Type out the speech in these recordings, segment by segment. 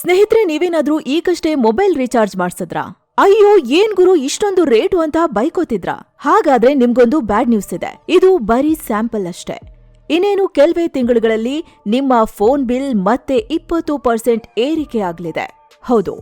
ಸ್ನೇಹಿತರೆ, ನೀವೇನಾದ್ರೂ ಈಗಷ್ಟೇ ಮೊಬೈಲ್ ರೀಚಾರ್ಜ್ ಮಾಡ್ಸಿದ್ರಾ? ಅಯ್ಯೋ, ಏನ್ ಗುರು, ಇಷ್ಟೊಂದು ರೇಟು ಅಂತ ಬೈಕೋತಿದ್ರ? ಹಾಗಾದ್ರೆ ನಿಮ್ಗೊಂದು ಬ್ಯಾಡ್ ನ್ಯೂಸ್ ಇದೆ. ಇದು ಬರೀ ಸ್ಯಾಂಪಲ್ ಅಷ್ಟೇ. ಇನ್ನೇನು ಕೆಲವೇ ತಿಂಗಳುಗಳಲ್ಲಿ ನಿಮ್ಮ ಫೋನ್ ಬಿಲ್ ಮತ್ತೆ ಇಪ್ಪತ್ತು ಪರ್ಸೆಂಟ್ ಏರಿಕೆ ಆಗ್ಲಿದೆ. ಹೌದು,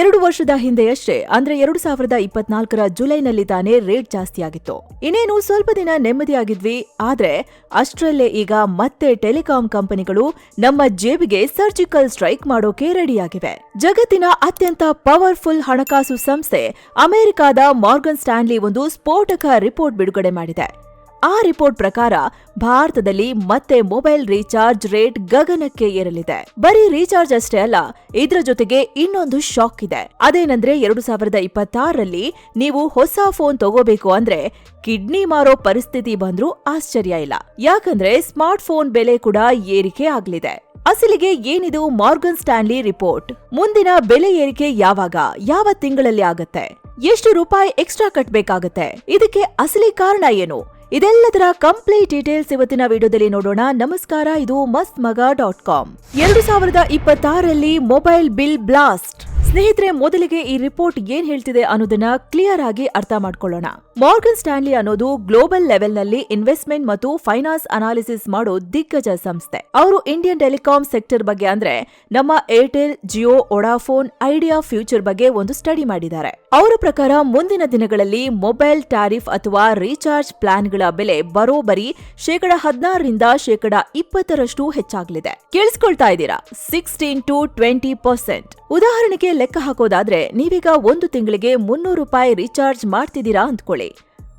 ಎರಡು ವರ್ಷದ ಹಿಂದೆಯಷ್ಟೇ, ಅಂದ್ರೆ ಎರಡು ಸಾವಿರದ ಇಪ್ಪತ್ನಾಲ್ಕರ ಜುಲೈನಲ್ಲಿ ತಾನೇ ರೇಟ್ ಜಾಸ್ತಿಯಾಗಿತ್ತು. ಇನ್ನೇನು ಸ್ವಲ್ಪ ದಿನ ನೆಮ್ಮದಿಯಾಗಿದ್ವಿ, ಆದ್ರೆ ಅಷ್ಟರಲ್ಲೇ ಈಗ ಮತ್ತೆ ಟೆಲಿಕಾಂ ಕಂಪನಿಗಳು ನಮ್ಮ ಜೇಬಿಗೆ ಸರ್ಜಿಕಲ್ ಸ್ಟ್ರೈಕ್ ಮಾಡೋಕೆ ರೆಡಿಯಾಗಿವೆ. ಜಗತ್ತಿನ ಅತ್ಯಂತ ಪವರ್ಫುಲ್ ಹಣಕಾಸು ಸಂಸ್ಥೆ ಅಮೆರಿಕಾದ ಮಾರ್ಗನ್ ಸ್ಟಾನ್ಲಿ ಒಂದು ಸ್ಫೋಟಕ ರಿಪೋರ್ಟ್ ಬಿಡುಗಡೆ ಮಾಡಿದೆ. ಆ ರಿಪೋರ್ಟ್ ಪ್ರಕಾರ ಭಾರತದಲ್ಲಿ ಮತ್ತೆ ಮೊಬೈಲ್ ರೀಚಾರ್ಜ್ ರೇಟ್ ಗಗನಕ್ಕೆ ಏರಲಿದೆ. ಬರೀ ರೀಚಾರ್ಜ್ ಅಷ್ಟೇ ಅಲ್ಲ, ಇದರ ಜೊತೆಗೆ ಇನ್ನೊಂದು ಶಾಕ್ ಇದೆ. ಅದೇನಂದ್ರೆ ಎರಡು ಸಾವಿರದ ಇಪ್ಪತ್ತಾರರಲ್ಲಿ ನೀವು ಹೊಸ ಫೋನ್ ತಗೋಬೇಕು ಅಂದ್ರೆ ಕಿಡ್ನಿ ಮಾರೋ ಪರಿಸ್ಥಿತಿ ಬಂದ್ರೂ ಆಶ್ಚರ್ಯ ಇಲ್ಲ. ಯಾಕಂದ್ರೆ ಸ್ಮಾರ್ಟ್ ಫೋನ್ ಬೆಲೆ ಕೂಡ ಏರಿಕೆ ಆಗ್ಲಿದೆ. ಅಸಲಿಗೆ ಏನಿದು ಮಾರ್ಗನ್ ಸ್ಟ್ಯಾನ್ಲಿ ರಿಪೋರ್ಟ್? ಮುಂದಿನ ಬೆಲೆ ಏರಿಕೆ ಯಾವಾಗ? ಯಾವ ತಿಂಗಳಲ್ಲಿ ಆಗತ್ತೆ? ಎಷ್ಟು ರೂಪಾಯಿ ಎಕ್ಸ್ಟ್ರಾ ಕಟ್ಬೇಕಾಗತ್ತೆ? ಇದಕ್ಕೆ ಅಸಲಿ ಕಾರಣ ಏನು? ಇದೆಲ್ಲದರ ಕಂಪ್ಲೀಟ್ ಡೀಟೇಲ್ಸ್ ಇವತ್ತಿನ ವಿಡಿಯೋದಲ್ಲಿ ನೋಡೋಣ. ನಮಸ್ಕಾರ, ಇದು ಮಸ್ತ್ ಮಗ ಡಾಟ್ ಕಾಮ್. ಎರಡು ಸಾವಿರದ ಇಪ್ಪತ್ತಾರರಲ್ಲಿ ಮೊಬೈಲ್ ಬಿಲ್ ಬ್ಲಾಸ್ಟ್ ಸ್ನೇಹಿತರೆ, ಮೊದಲಿಗೆ ಈ ರಿಪೋರ್ಟ್ ಏನ್ ಹೇಳ್ತಿದೆ ಅನ್ನೋದನ್ನ ಕ್ಲಿಯರ್ ಆಗಿ ಅರ್ಥ ಮಾಡ್ಕೊಳ್ಳೋಣ. ಮಾರ್ಗನ್ ಸ್ಟಾನ್ಲಿ ಅನ್ನೋದು ಗ್ಲೋಬಲ್ ಲೆವೆಲ್ನಲ್ಲಿ ಇನ್ವೆಸ್ಟ್ಮೆಂಟ್ ಮತ್ತು ಫೈನಾನ್ಸ್ ಅನಾಲಿಸಿಸ್ ಮಾಡೋ ದಿಗ್ಗಜ ಸಂಸ್ಥೆ. ಅವರು ಇಂಡಿಯನ್ ಟೆಲಿಕಾಂ ಸೆಕ್ಟರ್ ಬಗ್ಗೆ ಅಂದ್ರೆ ನಮ್ಮ Airtel Jio Vodafone Idea future ಬಗ್ಗೆ ಒಂದು ಸ್ಟಡಿ ಮಾಡಿದ್ದಾರೆ. ಅವರ ಪ್ರಕಾರ ಮುಂದಿನ ದಿನಗಳಲ್ಲಿ ಮೊಬೈಲ್ ಟ್ಯಾರಿಫ್ ಅಥವಾ ರೀಚಾರ್ಜ್ ಪ್ಲಾನ್ಗಳ ಬೆಲೆ ಬರೋಬರಿ ಶೇಕಡ ಹದಿನಾರರಿಂದ ಶೇಕಡ ಇಪ್ಪತ್ತರಷ್ಟು ಹೆಚ್ಚಾಗಲಿದೆ. ಕೇಳಿಸ್ಕೊಳ್ತಾ ಇದ್ದೀರಾ? ಸಿಕ್ಸ್ಟೀನ್ ಟು ಟ್ವೆಂಟಿ ಪರ್ಸೆಂಟ್ ಉದಾಹರಣೆಗೆ ಲೆಕ್ಕ ಹಾಕೋದಾದ್ರೆ ನೀವೀಗ ಒಂದು ತಿಂಗಳಿಗೆ ಮುನ್ನೂರು ರೂಪಾಯಿ ರೀಚಾರ್ಜ್ ಮಾಡ್ತಿದ್ದೀರಾ ಅಂದ್ಕೊಳ್ಳಿ.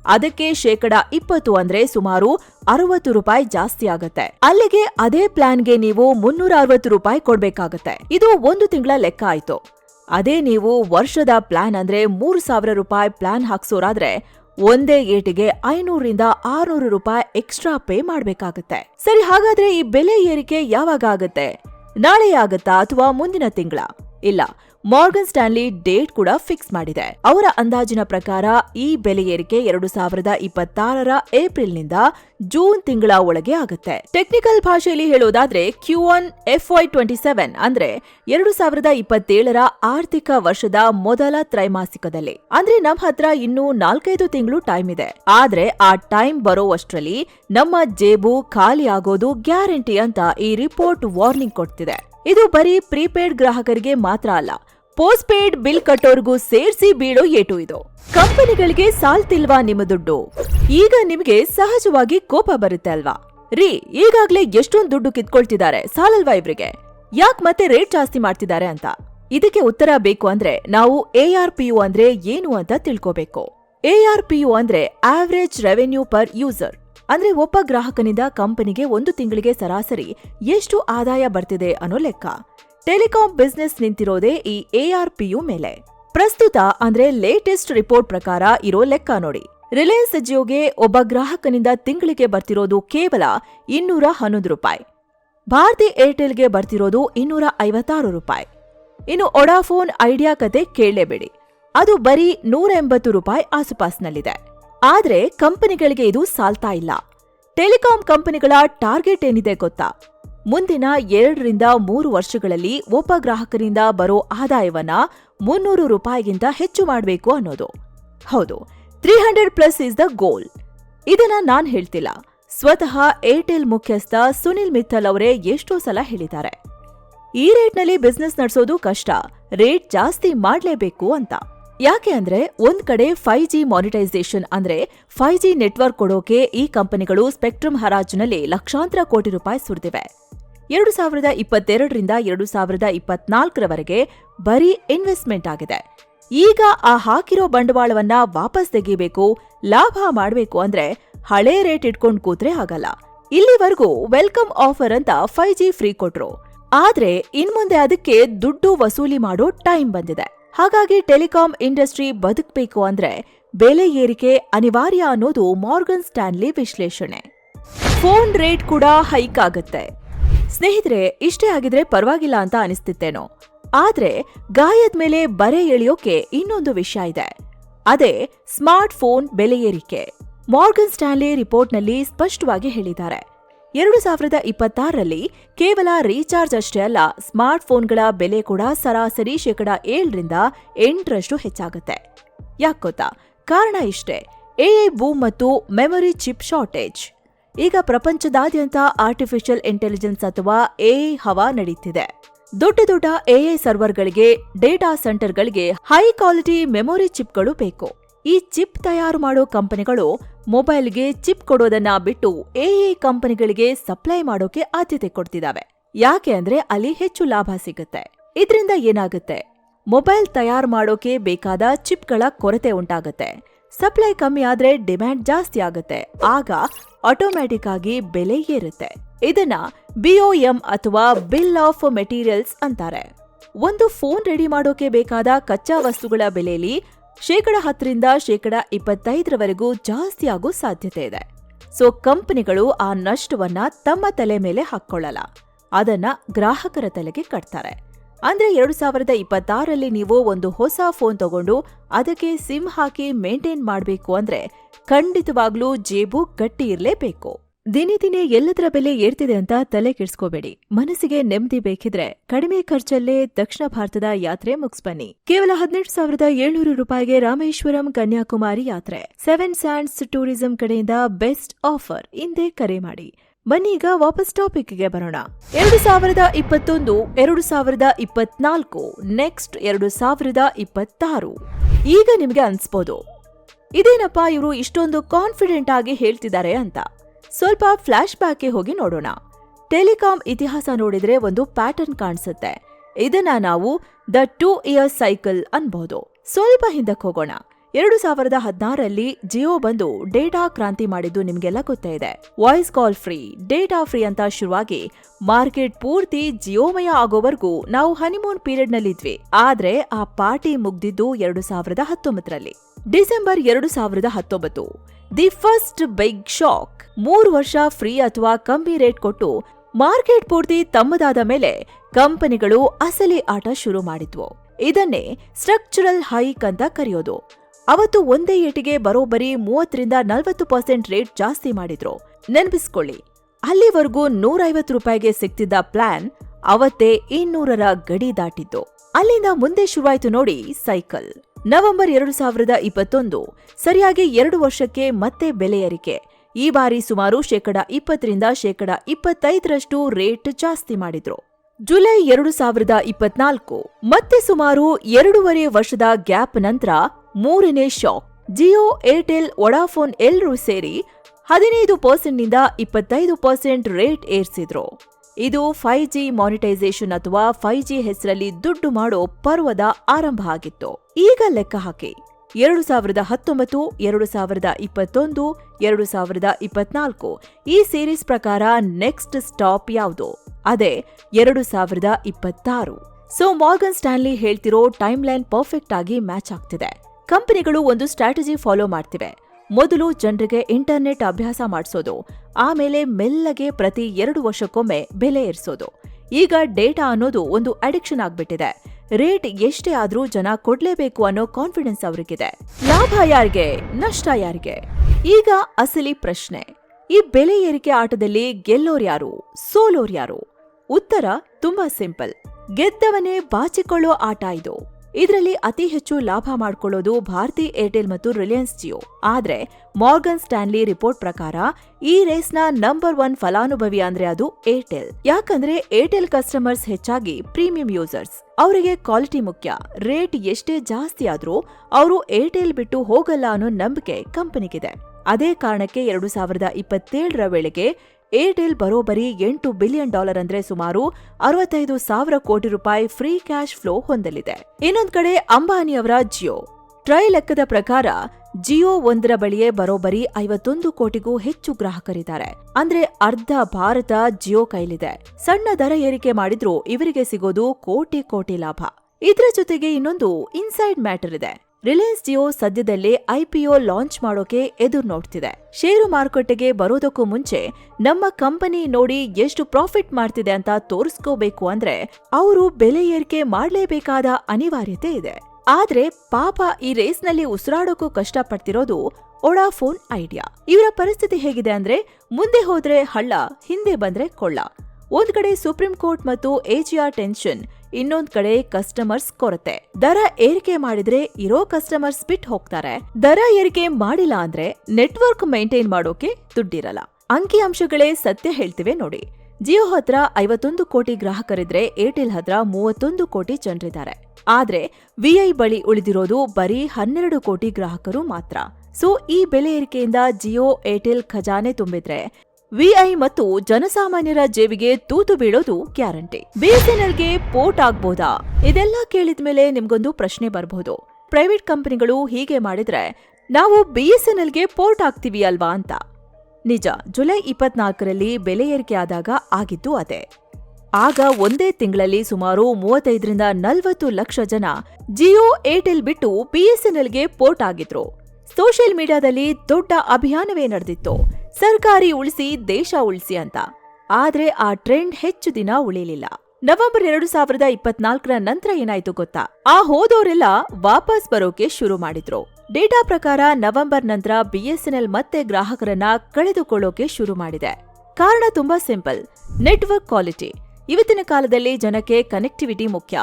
ಅದಕ್ಕೆ ಶೇಕಡ ಇಪ್ಪತ್ತು ಅಂದ್ರೆ ಸುಮಾರು ಅರವತ್ತು ರೂಪಾಯಿ ಜಾಸ್ತಿ ಆಗತ್ತೆ. ಅಲ್ಲಿಗೆ ಅದೇ ಪ್ಲಾನ್ಗೆ ನೀವು ಮುನ್ನೂರ ಅರವತ್ತು ರೂಪಾಯಿ ಕೊಡ್ಬೇಕಾಗತ್ತೆ. ಇದು ಒಂದು ತಿಂಗಳ ಲೆಕ್ಕ ಆಯ್ತು. ಅದೇ ನೀವು ವರ್ಷದ ಪ್ಲಾನ್ ಅಂದ್ರೆ ಮೂರು ಸಾವಿರ ರೂಪಾಯಿ ಪ್ಲಾನ್ ಹಾಕ್ಸೋರಾದ್ರೆ ಒಂದೇ ಏಟಿಗೆ ಐನೂರಿಂದ ಆರ್ನೂರು ರೂಪಾಯಿ ಎಕ್ಸ್ಟ್ರಾ ಪೇ ಮಾಡ್ಬೇಕಾಗತ್ತೆ. ಸರಿ, ಹಾಗಾದ್ರೆ ಈ ಬೆಲೆ ಏರಿಕೆ ಯಾವಾಗ ಆಗತ್ತೆ? ನಾಳೆ ಆಗತ್ತಾ ಅಥವಾ ಮುಂದಿನ ತಿಂಗಳ? ಇಲ್ಲ. ಮಾರ್ಗನ್ ಸ್ಟಾನ್ಲಿ ಡೇಟ್ ಕೂಡ ಫಿಕ್ಸ್ ಮಾಡಿದೆ. ಅವರ ಅಂದಾಜಿನ ಪ್ರಕಾರ ಈ ಬೆಲೆ ಏರಿಕೆ ಎರಡು ಸಾವಿರದ ಇಪ್ಪತ್ತಾರರ ಏಪ್ರಿಲ್ನಿಂದ ಜೂನ್ ತಿಂಗಳ ಒಳಗೆ ಆಗುತ್ತೆ. ಟೆಕ್ನಿಕಲ್ ಭಾಷೆಯಲ್ಲಿ ಹೇಳೋದಾದ್ರೆ Q one F Y twenty seven ಅಂದ್ರೆ ಎರಡು ಸಾವಿರದ ಇಪ್ಪತ್ತೇಳರ ಆರ್ಥಿಕ ವರ್ಷದ ಮೊದಲ ತ್ರೈಮಾಸಿಕದಲ್ಲಿ. ಅಂದ್ರೆ ನಮ್ಮ ಹತ್ರ ಇನ್ನೂ ನಾಲ್ಕೈದು ತಿಂಗಳು ಟೈಮ್ ಇದೆ. ಆದ್ರೆ ಆ ಟೈಮ್ ಬರೋವಷ್ಟರಲ್ಲಿ ನಮ್ಮ ಜೇಬು ಖಾಲಿ ಆಗೋದು ಗ್ಯಾರಂಟಿ ಅಂತ ಈ ರಿಪೋರ್ಟ್ ವಾರ್ನಿಂಗ್ ಕೊಡ್ತಿದೆ. ಇದು ಬರೀ ಪ್ರೀಪೇಡ್ ಗ್ರಾಹಕರಿಗೆ ಮಾತ್ರ ಅಲ್ಲ ಪೋಸ್ಟ್ ಪೇಡ್ ಬಿಲ್ ಕಟ್ಟೋರ್ಗೂ ಸೇರ್ಸಿ ಬೀಳೋ ಏಟು ಇದು. ಕಂಪನಿಗಳಿಗೆ ಸಾಲ್ತಿಲ್ವಾ ನಿಮ್ಮ ದುಡ್ಡು? ಈಗ ನಿಮಗೆ ಸಹಜವಾಗಿ ಕೋಪ ಬರುತ್ತೆ ಅಲ್ವಾ? ರೀ, ಈಗಾಗ್ಲೇ ಎಷ್ಟೊಂದ್ ದುಡ್ಡು ಕಿತ್ಕೊಳ್ತಿದ್ದಾರೆ ಸಾಲಲ್ವಾ ಇವ್ರಿಗೆ? ಯಾಕ್ ಮತ್ತೆ ರೇಟ್ ಜಾಸ್ತಿ ಮಾಡ್ತಿದ್ದಾರೆ ಅಂತ? ಇದಕ್ಕೆ ಉತ್ತರ ಬೇಕು ಅಂದ್ರೆ ನಾವು ಎ ಆರ್ ಪಿ ಯು ಅಂದ್ರೆ ಏನು ಅಂತ ತಿಳ್ಕೋಬೇಕು. ಎಆರ್ ಪಿಯು ಅಂದ್ರೆ ಆವರೇಜ್ ರೆವೆನ್ಯೂ ಪರ್ ಯೂಸರ್ ಅಂದ್ರೆ ಒಬ್ಬ ಗ್ರಾಹಕನಿಂದ ಕಂಪನಿಗೆ ಒಂದು ತಿಂಗಳಿಗೆ ಸರಾಸರಿ ಎಷ್ಟು ಆದಾಯ ಬರ್ತಿದೆ ಅನ್ನೋ ಲೆಕ್ಕ. ಟೆಲಿಕಾಂ ಬಿಸ್ನೆಸ್ ನಿಂತಿರೋದೇ ಈ ಎಆರ್ ಪಿಯು ಮೇಲೆ. ಪ್ರಸ್ತುತ ಅಂದ್ರೆ ಲೇಟೆಸ್ಟ್ ರಿಪೋರ್ಟ್ ಪ್ರಕಾರ ಇರೋ ಲೆಕ್ಕ ನೋಡಿ. ರಿಲಯನ್ಸ್ ಜಿಯೋಗೆ ಒಬ್ಬ ಗ್ರಾಹಕನಿಂದ ತಿಂಗಳಿಗೆ ಬರ್ತಿರೋದು ಕೇವಲ ಇನ್ನೂರ ಹನ್ನೊಂದು ರೂಪಾಯಿ. ಭಾರತಿ ಏರ್ಟೆಲ್ಗೆ ಬರ್ತಿರೋದು ಇನ್ನೂರ ಐವತ್ತಾರು ರೂಪಾಯಿ. ಇನ್ನು ಒಡಾಫೋನ್ ಐಡಿಯಾ ಕತೆ ಕೇಳಲೇಬೇಡಿ. ಅದು ಬರೀ ನೂರ ಎಂಬತ್ತು ರೂಪಾಯಿ ಆಸುಪಾಸ್ನಲ್ಲಿದೆ. ಆದ್ರೆ ಕಂಪನಿಗಳಿಗೆ ಇದು ಸಾಲ್ತಾ ಇಲ್ಲ. ಟೆಲಿಕಾಂ ಕಂಪನಿಗಳ ಟಾರ್ಗೆಟ್ ಏನಿದೆ ಗೊತ್ತಾ? ಮುಂದಿನ ಎರಡರಿಂದ ಮೂರು ವರ್ಷಗಳಲ್ಲಿ ಒಬ್ಬ ಗ್ರಾಹಕರಿಂದ ಬರೋ ಆದಾಯವನ್ನ ಮುನ್ನೂರು ರೂಪಾಯಿಗಿಂತ ಹೆಚ್ಚು ಮಾಡಬೇಕು ಅನ್ನೋದು. ಹೌದು, three hundred plus is the goal. ಇದನ್ನ ನಾನ್ ಹೇಳ್ತಿಲ್ಲ. ಸ್ವತಃ ಏರ್ಟೆಲ್ ಮುಖ್ಯಸ್ಥ ಸುನಿಲ್ ಮಿತ್ತಲ್ ಅವರೇ ಎಷ್ಟೋ ಸಲ ಹೇಳಿದ್ದಾರೆ. ಈ ರೇಟ್ನಲ್ಲಿ ಬಿಸ್ನೆಸ್ ನಡೆಸೋದು ಕಷ್ಟ, ರೇಟ್ ಜಾಸ್ತಿ ಮಾಡಲೇಬೇಕು ಅಂತ. ಯಾಕೆ ಅಂದ್ರೆ ಒಂದ್ ಕಡೆ ಫೈವ್ ಜಿ ಮಾನಿಟೈಸೇಷನ್ ಅಂದ್ರೆ ಫೈವ್ ಜಿ ನೆಟ್ವರ್ಕ್ ಕೊಡೋಕೆ ಈ ಕಂಪನಿಗಳು ಸ್ಪೆಕ್ಟ್ರಮ್ ಹರಾಜಿನಲ್ಲಿ ಲಕ್ಷಾಂತರ ಕೋಟಿ ರೂಪಾಯಿ ಸುರಿದಿವೆ. ಎರಡು ಸಾವಿರದ ಇಪ್ಪತ್ತೆರಡರಿಂದ ಎರಡು ಸಾವಿರದ ಇಪ್ಪತ್ನಾಲ್ಕರವರೆಗೆ ಬರೀ ಇನ್ವೆಸ್ಟ್ಮೆಂಟ್ ಆಗಿದೆ. ಈಗ ಆ ಹಾಕಿರೋ ಬಂಡವಾಳವನ್ನ ವಾಪಸ್ ತೆಗಿಬೇಕು, ಲಾಭ ಮಾಡಬೇಕು ಅಂದ್ರೆ ಹಳೆ ರೇಟ್ ಇಟ್ಕೊಂಡು ಕೂತ್ರೆ ಆಗಲ್ಲ. ಇಲ್ಲಿವರೆಗೂ ವೆಲ್ಕಮ್ ಆಫರ್ ಅಂತ ಫೈವ್ ಜಿ ಫ್ರೀ ಕೊಟ್ರು. ಆದ್ರೆ ಇನ್ಮುಂದೆ ಅದಕ್ಕೆ ದುಡ್ಡು ವಸೂಲಿ ಮಾಡೋ ಟೈಮ್ ಬಂದಿದೆ. ಹಾಗಾಗಿ ಟೆಲಿಕಾಂ ಇಂಡಸ್ಟ್ರಿ ಬದುಕಬೇಕು ಅಂದ್ರೆ ಬೆಲೆ ಏರಿಕೆ ಅನಿವಾರ್ಯ ಅನ್ನೋದು ಮಾರ್ಗನ್ ಸ್ಟ್ಯಾನ್ಲಿ ವಿಶ್ಲೇಷಣೆ. ಫೋನ್ ರೇಟ್ ಕೂಡ ಹೈಕ್ ಆಗುತ್ತೆ. ಸ್ನೇಹಿತರೆ, ಇಷ್ಟೇ ಆಗಿದ್ರೆ ಪರವಾಗಿಲ್ಲ ಅಂತ ಅನಿಸ್ತಿತ್ತೇನೋ. ಆದ್ರೆ ಗಾಯದ ಮೇಲೆ ಬರೆ ಎಳೆಯೋಕೆ ಇನ್ನೊಂದು ವಿಷಯ ಇದೆ. ಅದೇ ಸ್ಮಾರ್ಟ್ ಫೋನ್ ಬೆಲೆ ಏರಿಕೆ. ಮಾರ್ಗನ್ ಸ್ಟ್ಯಾನ್ಲಿ ರಿಪೋರ್ಟ್ನಲ್ಲಿ ಸ್ಪಷ್ಟವಾಗಿ ಹೇಳಿದ್ದಾರೆ. ಎರಡು ಸಾವಿರದ ಇಪ್ಪತ್ತಾರರಲ್ಲಿ ಕೇವಲ ರೀಚಾರ್ಜ್ ಅಷ್ಟೇ ಅಲ್ಲ ಸ್ಮಾರ್ಟ್ ಫೋನ್ಗಳ ಬೆಲೆ ಕೂಡ ಸರಾಸರಿ ಶೇಕಡ ಏಳರಿಂದ ಎಂಟರಷ್ಟು ಹೆಚ್ಚಾಗುತ್ತೆ. ಯಾಕೋತಾ ಕಾರಣ ಇಷ್ಟೇ ಎಐ ಬೂಮ್ ಮತ್ತು ಮೆಮೊರಿ ಚಿಪ್ ಶಾರ್ಟೇಜ್. ಈಗ ಪ್ರಪಂಚದಾದ್ಯಂತ ಆರ್ಟಿಫಿಷಿಯಲ್ ಇಂಟೆಲಿಜೆನ್ಸ್ ಅಥವಾ ಎಐ ಹವಾ ನಡೀತಿದೆ. ದೊಡ್ಡ ದೊಡ್ಡ ಎಐ ಸರ್ವರ್ಗಳಿಗೆ, ಡೇಟಾ ಸೆಂಟರ್ಗಳಿಗೆ ಹೈ ಕ್ವಾಲಿಟಿ ಮೆಮೊರಿ ಚಿಪ್ಗಳು ಬೇಕು. ಈ ಚಿಪ್ ತಯಾರು ಮಾಡೋ ಕಂಪನಿಗಳು ಮೊಬೈಲ್ಗೆ ಚಿಪ್ ಕೊಡೋದನ್ನ ಬಿಟ್ಟು ಎಐ ಕಂಪನಿಗಳಿಗೆ ಸಪ್ಲೈ ಮಾಡೋಕೆ ಆದ್ಯತೆ ಕೊಡ್ತಿದ್ದಾವೆ ಯಾಕೆ ಅಂದ್ರೆ ಅಲ್ಲಿ ಹೆಚ್ಚು ಲಾಭ ಸಿಗುತ್ತೆ. ಇದರಿಂದ ಏನಾಗುತ್ತೆ? ಮೊಬೈಲ್ ತಯಾರು ಮಾಡೋಕೆ ಬೇಕಾದ ಚಿಪ್ಗಳ ಕೊರತೆ ಉಂಟಾಗುತ್ತೆ. ಸಪ್ಲೈ ಕಮ್ಮಿ ಆದ್ರೆ ಡಿಮ್ಯಾಂಡ್ ಜಾಸ್ತಿ ಆಗುತ್ತೆ. ಆಗ ಆಟೋಮ್ಯಾಟಿಕ್ ಆಗಿ ಬೆಲೆ ಏರುತ್ತೆ. ಇದನ್ನ ಬಿಒಎಂ ಅಥವಾ ಬಿಲ್ ಆಫ್ ಮೆಟೀರಿಯಲ್ಸ್ ಅಂತಾರೆ. ಒಂದು ಫೋನ್ ರೆಡಿ ಮಾಡೋಕೆ ಬೇಕಾದ ಕಚ್ಚಾ ವಸ್ತುಗಳ ಬೆಲೆಯಲ್ಲಿ ಶೇಕಡ ಹತ್ತರಿಂದ ಶೇಕಡ ಇಪ್ಪತ್ತೈದರವರೆಗೂ ಜಾಸ್ತಿ ಆಗೋ ಸಾಧ್ಯತೆ ಇದೆ. ಸೊ ಕಂಪನಿಗಳು ಆ ನಷ್ಟವನ್ನ ತಮ್ಮ ತಲೆ ಮೇಲೆ ಹಾಕ್ಕೊಳ್ಳಲ್ಲ ಅದನ್ನ ಗ್ರಾಹಕರ ತಲೆಗೆ ಕಟ್ತಾರೆ. ಅಂದ್ರೆ ಎರಡು ಸಾವಿರದ ಇಪ್ಪತ್ತಾರಲ್ಲಿ ನೀವು ಒಂದು ಹೊಸ ಫೋನ್ ತಗೊಂಡು ಅದಕ್ಕೆ ಸಿಮ್ ಹಾಕಿ ಮೇಂಟೈನ್ ಮಾಡಬೇಕು ಅಂದ್ರೆ ಖಂಡಿತವಾಗ್ಲೂ ಜೇಬು ಗಟ್ಟಿ ಇರ್ಲೇಬೇಕು. ದಿನೇ ದಿನೇ ಎಲ್ಲದರ ಬೆಲೆ ಏರ್ತಿದೆ ಅಂತ ತಲೆ ಕೆಡಿಸ್ಕೋಬೇಡಿ. ಮನಸ್ಸಿಗೆ ನೆಮ್ಮದಿ ಬೇಕಿದ್ರೆ ಕಡಿಮೆ ಖರ್ಚಲ್ಲೇ ದಕ್ಷಿಣ ಭಾರತದ ಯಾತ್ರೆ ಮುಗಿಸ್ಬನ್ನಿ. ಕೇವಲ ಹದಿನೆಂಟು ಸಾವಿರದ ಏಳ್ನೂರು ರೂಪಾಯಿಗೆ ರಾಮೇಶ್ವರಂ ಕನ್ಯಾಕುಮಾರಿ ಯಾತ್ರೆ. ಸೆವೆನ್ ಸ್ಯಾಂಡ್ಸ್ ಟೂರಿಸಂ ಕಡೆಯಿಂದ ಬೆಸ್ಟ್ ಆಫರ್. ಹಿಂದೆ ಕರೆ ಮಾಡಿ. ಬನ್ನಿ ಈಗ ವಾಪಸ್ ಟಾಪಿಕ್ಗೆ ಬರೋಣ. ಎರಡು ಸಾವಿರದ ಇಪ್ಪತ್ತೊಂದು, ಎರಡು ಸಾವಿರದ ಇಪ್ಪತ್ನಾಲ್ಕು, ನೆಕ್ಸ್ಟ್ ಎರಡು ಸಾವಿರದ ಇಪ್ಪತ್ತಾರು. ಈಗ ನಿಮಗೆ ಅನ್ಸ್ಬೋದು. ಇದೇನಪ್ಪ ಇವರು ಇಷ್ಟೊಂದು ಕಾನ್ಫಿಡೆಂಟ್ ಆಗಿ ಹೇಳ್ತಿದ್ದಾರೆ ಅಂತ? ಸ್ವಲ್ಪ ಫ್ಲಾಶ್ ಬ್ಯಾಕ್ಗೆ ಹೋಗಿ ನೋಡೋಣ. ಟೆಲಿಕಾಂ ಇತಿಹಾಸ ನೋಡಿದ್ರೆ ಒಂದು ಪ್ಯಾಟರ್ನ್ ಕಾಣಿಸುತ್ತೆ. ಇದನ್ನ ನಾವು ದ ಟೂ ಇಯರ್ಸ್ ಸೈಕಲ್ ಅನ್ಬಹುದು ಸ್ವಲ್ಪ ಹಿಂದಕ್ಕೆ ಹೋಗೋಣ. ಎರಡು ಸಾವಿರದ ಹದಿನಾರರಲ್ಲಿ ಜಿಯೋ ಬಂದು ಡೇಟಾ ಕ್ರಾಂತಿ ಮಾಡಿದ್ದು ನಿಮ್ಗೆಲ್ಲ ಗೊತ್ತೇ ಇದೆ. Voice call free, data free ಅಂತ ಶುರುವಾಗಿ ಮಾರ್ಕೆಟ್ ಪೂರ್ತಿ ಜಿಯೋಮಯ ಆಗೋವರೆಗೂ ನಾವು ಹನಿಮೂನ್ ಪೀರಿಯಡ್ ನಲ್ಲಿದ್ವಿ ಆದ್ರೆ ಆ ಪಾರ್ಟಿ ಮುಗ್ದಿದ್ದು ಎರಡು ಸಾವಿರದ ಹತ್ತೊಂಬತ್ತರಲ್ಲಿ. ಡಿಸೆಂಬರ್ ಎರಡು ಸಾವಿರದ ಹತ್ತೊಂಬತ್ತು. ದಿ ಫಸ್ಟ್ ಬಿಗ್ ಶಾಕ್ ಮೂರು ವರ್ಷ ಫ್ರೀ ಅಥವಾ ಕಮ್ಮಿ ರೇಟ್ ಕೊಟ್ಟು ಮಾರ್ಕೆಟ್ ಪೂರ್ತಿ ತಮ್ಮದಾದ ಮೇಲೆ ಕಂಪನಿಗಳು ಅಸಲಿ ಆಟ ಶುರು ಮಾಡಿದ್ವು. ಇದನ್ನೇ ಸ್ಟ್ರಕ್ಚರಲ್ ಹೈಕ್ ಅಂತ ಕರೆಯೋದು. ಅವತ್ತು ಒಂದೇ ಏಟಿಗೆ ಬರೋಬ್ಬರಿ ಮೂವತ್ತರಿಂದ ನಲವತ್ತು ಪರ್ಸೆಂಟ್ ರೇಟ್ ಜಾಸ್ತಿ ಮಾಡಿದ್ರು. ನೆನಪಿಸ್ಕೊಳ್ಳಿ. ಅಲ್ಲಿವರೆಗೂ ನೂರೈವತ್ತು ರೂಪಾಯಿಗೆ ಸಿಗ್ತಿದ್ದ ಪ್ಲಾನ್ ಅವತ್ತೇ ಇನ್ನೂರರ ಗಡಿ ದಾಟಿದ್ದು ಅಲ್ಲಿಂದ ಮುಂದೆ ಶುರುವಾಯಿತು ನೋಡಿ ಸೈಕಲ್ ನವೆಂಬರ್ ಎರಡು ಸಾವಿರದ ಇಪ್ಪತ್ತೊಂದು, ಸರಿಯಾಗಿ ಎರಡು ವರ್ಷಕ್ಕೆ ಮತ್ತೆ ಬೆಲೆ ಏರಿಕೆ. ಈ ಬಾರಿ ಸುಮಾರು ಶೇಕಡ ಇಪ್ಪತ್ತರಿಂದ ಶೇಕಡ ಇಪ್ಪತ್ತೈದರಷ್ಟು ರೇಟ್ ಜಾಸ್ತಿ ಮಾಡಿದ್ರು. ಜುಲೈ ಎರಡು ಸಾವಿರದ ಇಪ್ಪತ್ನಾಲ್ಕು, ಮತ್ತೆ ಸುಮಾರು ಎರಡೂವರೆ ವರ್ಷದ ಗ್ಯಾಪ್ ನಂತರ ಮೂರನೇ ಶಾಕ್. ಜಿಯೋ, ಏರ್ಟೆಲ್, ವೊಡಾಫೋನ್ ಎಲ್ಲರೂ ಸೇರಿ ಹದಿನೈದು ಪರ್ಸೆಂಟ್ನಿಂದ ಇಪ್ಪತ್ತೈದು ಪರ್ಸೆಂಟ್ ರೇಟ್ ಏರ್ಸಿದ್ರು. ಇದು ಫೈವ್ ಜಿ ಮಾನಿಟೈಸೇಷನ್ ಅಥವಾ ಫೈವ್ ಜಿ ಹೆಸರಲ್ಲಿ ದುಡ್ಡು ಮಾಡೋ ಪರ್ವದ ಆರಂಭ ಆಗಿತ್ತು. ಈಗ ಲೆಕ್ಕ ಹಾಕಿ. ಎರಡು ಸಾವಿರದ ಹತ್ತೊಂಬತ್ತು, ಎರಡು ಸಾವಿರದ ಇಪ್ಪತ್ತೊಂದು, ಎರಡು ಸಾವಿರದ ಇಪ್ಪತ್ನಾಲ್ಕು ಈ ಸೀರೀಸ್ ಪ್ರಕಾರ ನೆಕ್ಸ್ಟ್ ಸ್ಟಾಪ್ ಯಾವುದು? ಅದೇ, ಎರಡು ಸಾವಿರದ ಇಪ್ಪತ್ತಾರು. ಸೊ ಮಾರ್ಗನ್ ಸ್ಟ್ಯಾನ್ಲಿ ಹೇಳ್ತಿರೋ ಟೈಮ್ ಲೈನ್ ಪರ್ಫೆಕ್ಟ್ ಆಗಿ ಮ್ಯಾಚ್ ಆಗ್ತಿದೆ. ಕಂಪನಿಗಳು ಒಂದು ಸ್ಟ್ರಾಟಜಿ ಫಾಲೋ ಮಾಡ್ತಿವೆ. ಮೊದಲು ಜನರಿಗೆ ಇಂಟರ್ನೆಟ್ ಅಭ್ಯಾಸ ಮಾಡಿಸೋದು, ಆಮೇಲೆ ಮೆಲ್ಲಗೆ ಪ್ರತಿ ಎರಡು ವರ್ಷಕ್ಕೊಮ್ಮೆ ಬೆಲೆ ಏರಿಸೋದು. ಈಗ ಡೇಟಾ ಅನ್ನೋದು ಒಂದು ಅಡಿಕ್ಷನ್ ಆಗ್ಬಿಟ್ಟಿದೆ. ರೇಟ್ ಎಷ್ಟೇ ಆದ್ರೂ ಜನ ಕೊಡ್ಲೇಬೇಕು ಅನ್ನೋ ಕಾನ್ಫಿಡೆನ್ಸ್ ಅವರಿಗಿದೆ. ಲಾಭ ಯಾರಿಗೆ? ನಷ್ಟ ಯಾರಿಗೆ? ಈಗ ಅಸಲಿ ಪ್ರಶ್ನೆ. ಈ ಬೆಲೆ ಏರಿಕೆ ಆಟದಲ್ಲಿ ಗೆಲ್ಲೋರ್ ಯಾರು? ಸೋಲೋರ್ ಯಾರು? ಉತ್ತರ ತುಂಬಾ ಸಿಂಪಲ್. ಗೆದ್ದವನೇ ಬಾಚಿಕೊಳ್ಳೋ ಆಟ ಇದು. ಇದರಲ್ಲಿ ಅತಿ ಹೆಚ್ಚು ಲಾಭ ಮಾಡಿಕೊಳ್ಳೋದು ಭಾರತಿ ಏರ್ಟೆಲ್ ಮತ್ತು ರಿಲಯನ್ಸ್ ಜಿಯೋ. ಆದ್ರೆ ಮಾರ್ಗನ್ ಸ್ಟ್ಯಾನ್ಲಿ ರಿಪೋರ್ಟ್ ಪ್ರಕಾರ ಈ ರೇಸ್ನ ನಂಬರ್ ಒನ್ ಫಲಾನುಭವಿ ಅಂದ್ರೆ ಅದು ಏರ್ಟೆಲ್. ಯಾಕಂದ್ರೆ ಏರ್ಟೆಲ್ ಕಸ್ಟಮರ್ಸ್ ಹೆಚ್ಚಾಗಿ ಪ್ರೀಮಿಯಂ ಯೂಸರ್ಸ್. ಅವರಿಗೆ ಕ್ವಾಲಿಟಿ ಮುಖ್ಯ, ರೇಟ್ ಎಷ್ಟೇ ಜಾಸ್ತಿ ಆದ್ರೂ ಅವರು ಏರ್ಟೆಲ್ ಬಿಟ್ಟು ಹೋಗಲ್ಲ ಅನ್ನೋ ನಂಬಿಕೆ ಕಂಪನಿಗಿದೆ. ಅದೇ ಕಾರಣಕ್ಕೆ ಎರಡು ಸಾವಿರದ ಇಪ್ಪತ್ತೇಳರ ವೇಳೆಗೆ ಏರ್ಟೆಲ್ ಬರೋಬರಿ ಎಂಟು ಬಿಲಿಯನ್ ಡಾಲರ್ ಅಂದ್ರೆ ಸುಮಾರು ಅರವತ್ತೈದು ಸಾವಿರ ಕೋಟಿ ರೂಪಾಯಿ ಫ್ರೀ ಕ್ಯಾಶ್ ಫ್ಲೋ ಹೊಂದಲಿದೆ. ಇನ್ನೊಂದ್ ಕಡೆ ಅಂಬಾನಿಯವರ ಜಿಯೋ. ಟ್ರೈ ಲೆಕ್ಕದ ಪ್ರಕಾರ, ಜಿಯೋ ಒಂದರ ಬಳಿಯೇ ಬರೋಬರಿ ಐವತ್ತೊಂದು ಕೋಟಿಗೂ ಹೆಚ್ಚು ಗ್ರಾಹಕರಿದ್ದಾರೆ. ಅಂದ್ರೆ ಅರ್ಧ ಭಾರತ ಜಿಯೋ ಕೈಲಿದೆ. ಸಣ್ಣ ದರ ಏರಿಕೆ ಮಾಡಿದ್ರೂ ಇವರಿಗೆ ಸಿಗೋದು ಕೋಟಿ ಕೋಟಿ ಲಾಭ. ಇದರ ಜೊತೆಗೆ ಇನ್ನೊಂದು ಇನ್ಸೈಡ್ ಮ್ಯಾಟರ್ ಇದೆ. ರಿಲಯನ್ಸ್ ಜಿಯೋ ಸದ್ಯದಲ್ಲೇ ಐಪಿಒ ಲಾಂಚ್ ಮಾಡೋಕೆ ಎದುರು ನೋಡ್ತಿದೆ. ಷೇರು ಮಾರುಕಟ್ಟೆಗೆ ಬರೋದಕ್ಕೂ ಮುಂಚೆ ನಮ್ಮ ಕಂಪನಿ ನೋಡಿ ಎಷ್ಟು ಪ್ರಾಫಿಟ್ ಮಾಡ್ತಿದೆ ಅಂತ ತೋರಿಸ್ಕೋಬೇಕು ಅಂದ್ರೆ ಅವರು ಬೆಲೆ ಏರಿಕೆ ಮಾಡಲೇಬೇಕಾದ ಅನಿವಾರ್ಯತೆ ಇದೆ. ಆದ್ರೆ ಪಾಪ ಈ ರೇಸ್ನಲ್ಲಿ ಉಸಿರಾಡೋಕ್ಕೂ ಕಷ್ಟಪಡ್ತಿರೋದು ಒಡಾಫೋನ್ ಐಡಿಯಾ. ಇವರ ಪರಿಸ್ಥಿತಿ ಹೇಗಿದೆ ಅಂದ್ರೆ ಮುಂದೆ ಹೋದ್ರೆ ಹಳ್ಳ, ಹಿಂದೆ ಬಂದ್ರೆ ಕೊಳ್ಳ. ಒಂದ್ ಕಡೆ ಸುಪ್ರೀಂ ಕೋರ್ಟ್ ಮತ್ತು ಎಜಿಆರ್ ಟೆನ್ಷನ್ ಇನ್ನೊಂದ್ ಕಡೆ ಕಸ್ಟಮರ್ಸ್ ಕೊರತೆ. ದರ ಏರಿಕೆ ಮಾಡಿದ್ರೆ ಇರೋ ಕಸ್ಟಮರ್ಸ್ ಬಿಟ್ ಹೋಗ್ತಾರೆ. ದರ ಏರಿಕೆ ಮಾಡಿಲ್ಲ ಅಂದ್ರೆ ನೆಟ್ವರ್ಕ್ ಮೇಂಟೈನ್ ಮಾಡೋಕೆ ದುಡ್ಡಿರಲ್ಲ. ಅಂಕಿಅಂಶಗಳೇ ಸತ್ಯ ಹೇಳ್ತಿವೆ ನೋಡಿ. ಜಿಯೋ ಹತ್ರ ಐವತ್ತೊಂದು ಕೋಟಿ ಗ್ರಾಹಕರಿದ್ರೆ ಏರ್ಟೆಲ್ ಹತ್ರ ಮೂವತ್ತೊಂದು ಕೋಟಿ ಜನರಿದ್ದಾರೆ. ಆದ್ರೆ ವಿಐ ಬಳಿ ಉಳಿದಿರೋದು ಬರೀ ಹನ್ನೆರಡು ಕೋಟಿ ಗ್ರಾಹಕರು ಮಾತ್ರ. ಸೊ ಈ ಬೆಲೆ ಏರಿಕೆಯಿಂದ ಜಿಯೋ, ಏರ್ಟೆಲ್ ಖಜಾನೆ ತುಂಬಿದ್ರೆ ವಿಐ ಮತ್ತು ಜನಸಾಮಾನ್ಯರ ಜೇಬಿಗೆ ತೂತು ಬೀಳೋದು ಗ್ಯಾರಂಟಿ. ಬಿಎಸ್ಎನ್ಎಲ್ಗೆ ಪೋರ್ಟ್ ಆಗ್ಬೋದಾ? ಇದೆಲ್ಲ ಕೇಳಿದ ಮೇಲೆ ನಿಮ್ಗೊಂದು ಪ್ರಶ್ನೆ ಬರಬಹುದು ಪ್ರೈವೇಟ್ ಕಂಪನಿಗಳು ಹೀಗೆ ಮಾಡಿದ್ರೆ ನಾವು ಬಿಎಸ್ಎನ್ಎಲ್ಗೆ ಪೋರ್ಟ್ ಆಗ್ತೀವಿ ಅಲ್ವಾ ಅಂತ. ನಿಜ, ಜುಲೈ ಇಪ್ಪತ್ನಾಲ್ಕರಲ್ಲಿ ಬೆಲೆ ಏರಿಕೆ ಆದಾಗ ಆಗಿದ್ದು ಅದೇ. ಆಗ ಒಂದೇ ತಿಂಗಳಲ್ಲಿ ಸುಮಾರು ಮೂವತ್ತೈದರಿಂದ ನಲವತ್ತು ಲಕ್ಷ ಜನ ಜಿಯೋ ಏರ್ಟೆಲ್ ಬಿಟ್ಟು ಬಿಎಸ್ಎನ್ಎಲ್ಗೆ ಪೋರ್ಟ್ ಆಗಿದ್ರು. ಸೋಷಿಯಲ್ ಮೀಡಿಯಾದಲ್ಲಿ ದೊಡ್ಡ ಅಭಿಯಾನವೇ ನಡೆದಿತ್ತು. ಸರ್ಕಾರಿ ಉಳಿಸಿ ದೇಶ ಉಳಿಸಿ ಅಂತ. ಆದ್ರೆ ಆ ಟ್ರೆಂಡ್ ಹೆಚ್ಚು ದಿನ ಉಳಿಲಿಲ್ಲ. ನವೆಂಬರ್ ಎರಡು ಸಾವಿರದ ಇಪ್ಪತ್ನಾಲ್ಕರ ನಂತರ ಏನಾಯ್ತು ಗೊತ್ತಾ? ಆ ಹೋದೋರೆಲ್ಲ ವಾಪಸ್ ಬರೋಕೆ ಶುರು ಮಾಡಿದ್ರು. ಡೇಟಾ ಪ್ರಕಾರ ನವೆಂಬರ್ ನಂತರ ಬಿಎಸ್ಎನ್ಎಲ್ ಮತ್ತೆ ಗ್ರಾಹಕರನ್ನ ಕಳೆದುಕೊಳ್ಳೋಕೆ ಶುರು ಮಾಡಿದೆ. ಕಾರಣ ತುಂಬಾ ಸಿಂಪಲ್. Network quality. ಇವತ್ತಿನ ಕಾಲದಲ್ಲಿ ಜನಕ್ಕೆ ಕನೆಕ್ಟಿವಿಟಿ ಮುಖ್ಯ.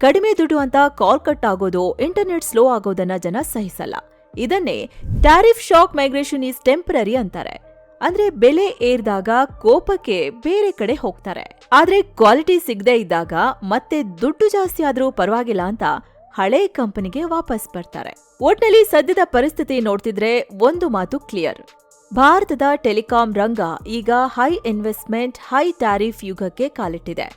ಕಡಿಮೆ ದುಡ್ಡು ಅಂತ ಕಾಲ್ ಕಟ್ ಆಗೋದು, ಇಂಟರ್ನೆಟ್ ಸ್ಲೋ ಆಗೋದನ್ನ ಜನ ಸಹಿಸಲ್ಲ. ಇದನ್ನೇ tariff shock migration is temporary ಅಂತಾರೆ. ಅಂದ್ರೆ ಬೆಲೆ ಏರಿದಾಗ ಕೋಪಕ್ಕೆ ಬೇರೆ ಕಡೆ ಹೋಗ್ತಾರೆ. ಆದ್ರೆ ಕ್ವಾಲಿಟಿ ಸಿಗದೆ ಇದ್ದಾಗ ಮತ್ತೆ ದುಡ್ಡು ಜಾಸ್ತಿ ಆದ್ರೂ ಪರವಾಗಿಲ್ಲ ಅಂತ ಹಳೆ ಕಂಪನಿಗೆ ವಾಪಸ್ ಬರ್ತಾರೆ. ಒಟ್ನಲ್ಲಿ ಸದ್ಯದ ಪರಿಸ್ಥಿತಿ ನೋಡ್ತಿದ್ರೆ ಒಂದು ಮಾತು ಕ್ಲಿಯರ್. ಭಾರತದ ಟೆಲಿಕಾಂ ರಂಗ ಈಗ ಹೈ ಇನ್ವೆಸ್ಟ್ಮೆಂಟ್, ಹೈ ಟ್ಯಾರಿಫ್ ಯುಗಕ್ಕೆ ಕಾಲಿಟ್ಟಿದೆ.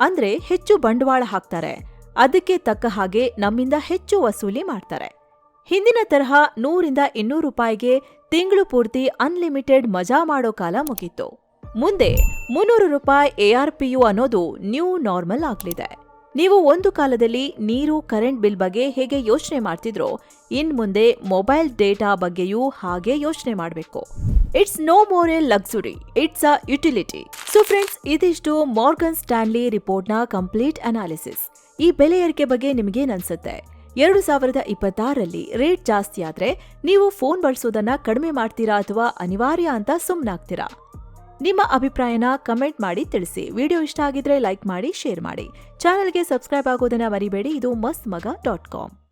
ಅಂದ್ರೆ ಹೆಚ್ಚು ಬಂಡವಾಳ ಹಾಕ್ತಾರೆ. ಅದಕ್ಕೆ ತಕ್ಕ ಹಾಗೆ ನಮ್ಮಿಂದ ಹೆಚ್ಚು ವಸೂಲಿ ಮಾಡ್ತಾರೆ. ಹಿಂದಿನ ತರಹ ನೂರಿಂದ ಇನ್ನೂರು ರೂಪಾಯಿಗೆ ತಿಂಗಳು ಪೂರ್ತಿ ಅನ್ಲಿಮಿಟೆಡ್ ಮಜಾ ಮಾಡೋ ಕಾಲ ಮುಗೀತು. ಮುಂದೆ ಮುನ್ನೂರು ರೂಪಾಯಿ ಎಆರ್ಪಿಯು ಅನ್ನೋದು ನ್ಯೂ ನಾರ್ಮಲ್ ಆಗ್ಲಿದೆ. ನೀವು ಒಂದು ಕಾಲದಲ್ಲಿ ನೀರು, ಕರೆಂಟ್ ಬಿಲ್ ಬಗ್ಗೆ ಹೇಗೆ ಯೋಚನೆ ಮಾಡ್ತಿದ್ರೋ, ಇನ್ ಮುಂದೆ ಮೊಬೈಲ್ ಡೇಟಾ ಬಗ್ಗೆಯೂ ಹಾಗೆ ಯೋಚನೆ ಮಾಡಬೇಕು. It's no more a luxury it's a utility so friends ಇದಿಷ್ಟು ಮಾರ್ಗನ್ ಸ್ಟ್ಯಾನ್ಲಿ ರಿಪೋರ್ಟ್ನ ಕಂಪ್ಲೀಟ್ ಅನಾಲಿಸಿಸ್ ಈ ಬೆಲೆ ಏರಿಕೆ ಬಗ್ಗೆ ನಿಮಗೇನು ಅನ್ಸುತ್ತೆ? ಎರಡು ಸಾವಿರದ ಇಪ್ಪತ್ತಾರಲ್ಲಿ ರೇಟ್ ಜಾಸ್ತಿ ಆದ್ರೆ ನೀವು ಫೋನ್ ಬಳಸೋದನ್ನ ಕಡಿಮೆ ಮಾಡ್ತೀರಾ ಅಥವಾ ಅನಿವಾರ್ಯ ಅಂತ ಸುಮ್ಮನಾಗ್ತೀರಾ ನಿಮ್ಮ ಅಭಿಪ್ರಾಯನ ಕಮೆಂಟ್ ಮಾಡಿ ತಿಳಿಸಿ. ವಿಡಿಯೋ ಇಷ್ಟ ಆಗಿದ್ರೆ ಲೈಕ್ ಮಾಡಿ, ಶೇರ್ ಮಾಡಿ. ಚಾನಲ್ಗೆ ಸಬ್ಸ್ಕ್ರೈಬ್ ಆಗೋದನ್ನ ಮರಿಬೇಡಿ. ಇದು ಮಸ್ತ್ ಮಗ ಡಾಟ್ ಕಾಮ್.